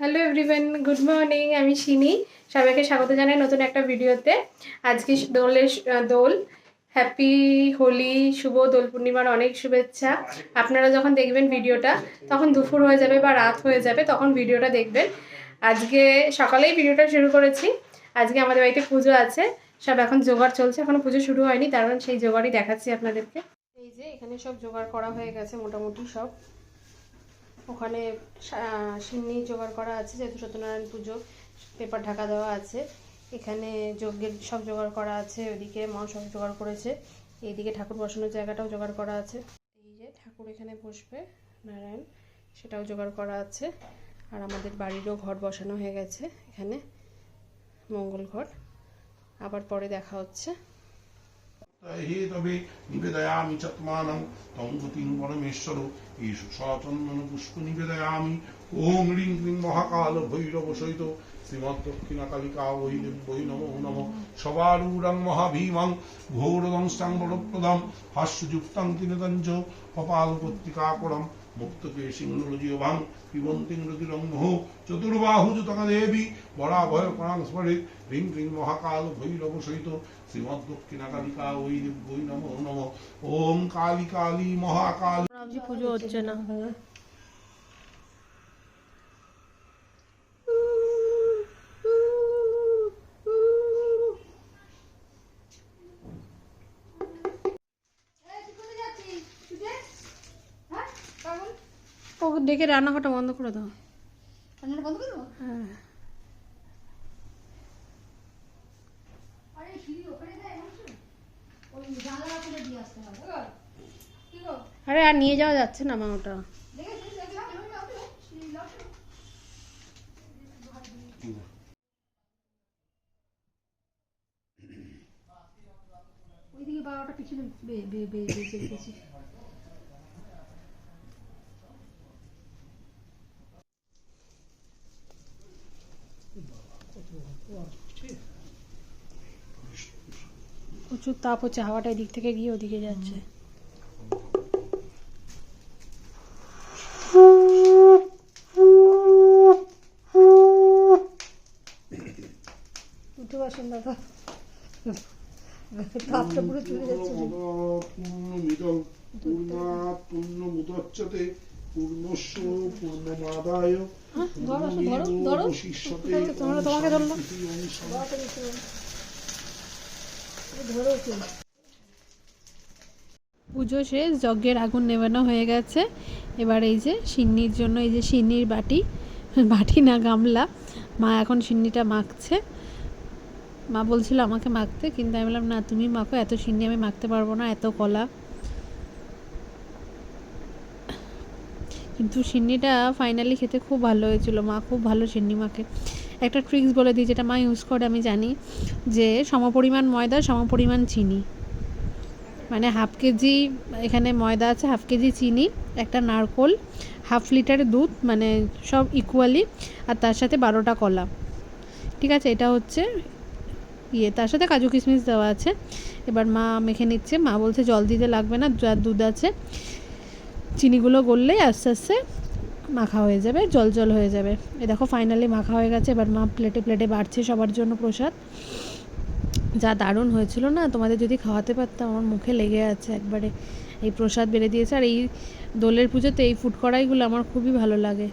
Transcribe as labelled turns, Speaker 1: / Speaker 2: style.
Speaker 1: Hello everyone good morning আমি শিনি। সবাইকে স্বাগত জানাই নতুন একটা ভিডিওতে। আজকে দোলের দোল। হ্যাপি হোলি শুভ দোল পূর্ণিমার অনেক শুভেচ্ছা। আপনারা যখন দেখবেন ভিডিওটা, তখন দুপুর হয়ে যাবে বা রাত হয়ে যাবে, তখন ভিডিওটা দেখবেন। আজকে সকালেই ভিডিওটা শুরু করেছি। আজকে আমাদের বাড়িতে পুজো আছে। সব এখন জোগাড় চলছে। এখনও পুজো শুরু হয়নি তার সেই জোগাড়ই দেখাচ্ছি আপনাদেরকে। এই যে এখানে সব জোগাড় করা হয়ে গেছে, মোটামুটি সব। ওখানে সিন্নি জোগাড় করা আছে, যেহেতু সত্যনারায়ণ পুজো, পেপার ঢাকা দেওয়া আছে। এখানে যজ্ঞের সব জোগাড় করা আছে, ওইদিকে মা সব জোগাড় করেছে। এইদিকে ঠাকুর বসানোর জায়গাটাও জোগাড় করা আছে। এই যে ঠাকুর এখানে বসবে, নারায়ণ, সেটাও জোগাড় করা আছে। আর আমাদের বাড়িরও ঘর বসানো হয়ে গেছে, এখানে মঙ্গল ঘর। আবার পরে দেখা হচ্ছে।
Speaker 2: হে তবে নিবেদয়ামি চত্মানং তং পরমেশ্বর এইষু সচন্দন পুষ্প নিবেদয়ামি ওম রিং ক্রিং মহাকাল ভৈরব সহিত শ্রীমৎ দক্ষিণা কালিকা বৈ বৈ নমো মহাভীমং বরপ্রদম হাস্যযুক্তং তিনদঞ্জ কপাল পত্রিকাকরম সিংহজিয়ভাং পিবন্তিং রুদিরং মুহু চতুর্বাহুজুতকা দেবী বরাভয় পরাং মহাকাল ভৈরব সহিত শ্রীমৎ দক্ষিণা ওই নম। ওম কালী কালী মহাকাল
Speaker 1: পুজো হচ্ছে না ও ডেকে রান্নাঘরটা বন্ধ করে দাও।
Speaker 3: রান্নাটা বন্ধ করব
Speaker 1: হ্যাঁ।
Speaker 3: আরে
Speaker 1: আরে আর নিয়ে যাওয়া যাচ্ছে না মা ওটা
Speaker 3: ওইদিকে পিছনে বে বে বে বেঁচে রেখেছি
Speaker 1: প্রচুর তাপ হচ্ছে হাওয়াটা এদিক থেকে গিয়ে ওদিকে যাচ্ছে।
Speaker 3: উঠে আসেন দাদা তাপটা পুরো চলে যাচ্ছে।
Speaker 2: পূর্ণমিদং পূর্ণাৎ পূর্ণমুদচ্যতে পূর্ণস্য পূর্ণমাদায়
Speaker 3: ধরো, ধরো, ধরো।
Speaker 2: শিষ্যতে
Speaker 1: তোমাকে ধরলাম। পুজো শেষ, যজ্ঞের আগুন নেবানো হয়ে গেছে। এবার এই যে সিন্নির জন্য, এই যে সিন্নির বাটি বাটি না গামলা, মা এখন সিন্নিটা মাখছে। মা বলছিল আমাকে মাখতে, কিন্তু আমি বললাম, না, তুমি মাখো, এত সিন্নি আমি মাখতে পারব না, এত কলা। কিন্তু সিন্নিটা ফাইনালি খেতে খুব ভালো হয়েছিল। মা খুব ভালো সিন্নি মাকে। একটা ট্রিক্স বলে দিই যেটা মা ইউজ করে, আমি জানি যে সমপরিমাণ ময়দা, সমপরিমাণ চিনি। মানে হাফ কেজি, এখানে ময়দা আছে হাফ কেজি চিনি, একটা নারকোল হাফ লিটার দুধ মানে সব ইকুয়ালি আর তার সাথে বারোটা কলা। ঠিক আছে, এটা হচ্ছে ইয়ে। তার সাথে কাজু কিশমিশ দেওয়া আছে। এবার মা মেখে নিচ্ছে। মা বলছে, জল দিতে লাগবে না, যা দুধ আছে। চিনিগুলো গললেই আস্তে আস্তে মাখা হয়ে যাবে, জল জল হয়ে যাবে। এ দেখো ফাইনালি মাখা হয়ে গেছে, এবার মা প্লেটে প্লেটে বাড়ছে সবার জন্য প্রসাদ। যা দারুণ হয়েছিল না? তোমাদের যদি খাওয়াতে পারতাম, আমার মুখে লেগে আছে একবারে। এই প্রসাদ বেড়ে দিয়েছে, আর এই দোলের পুজোতে এই ফুড কড়াইগুলো আমার খুবই ভালো লাগে।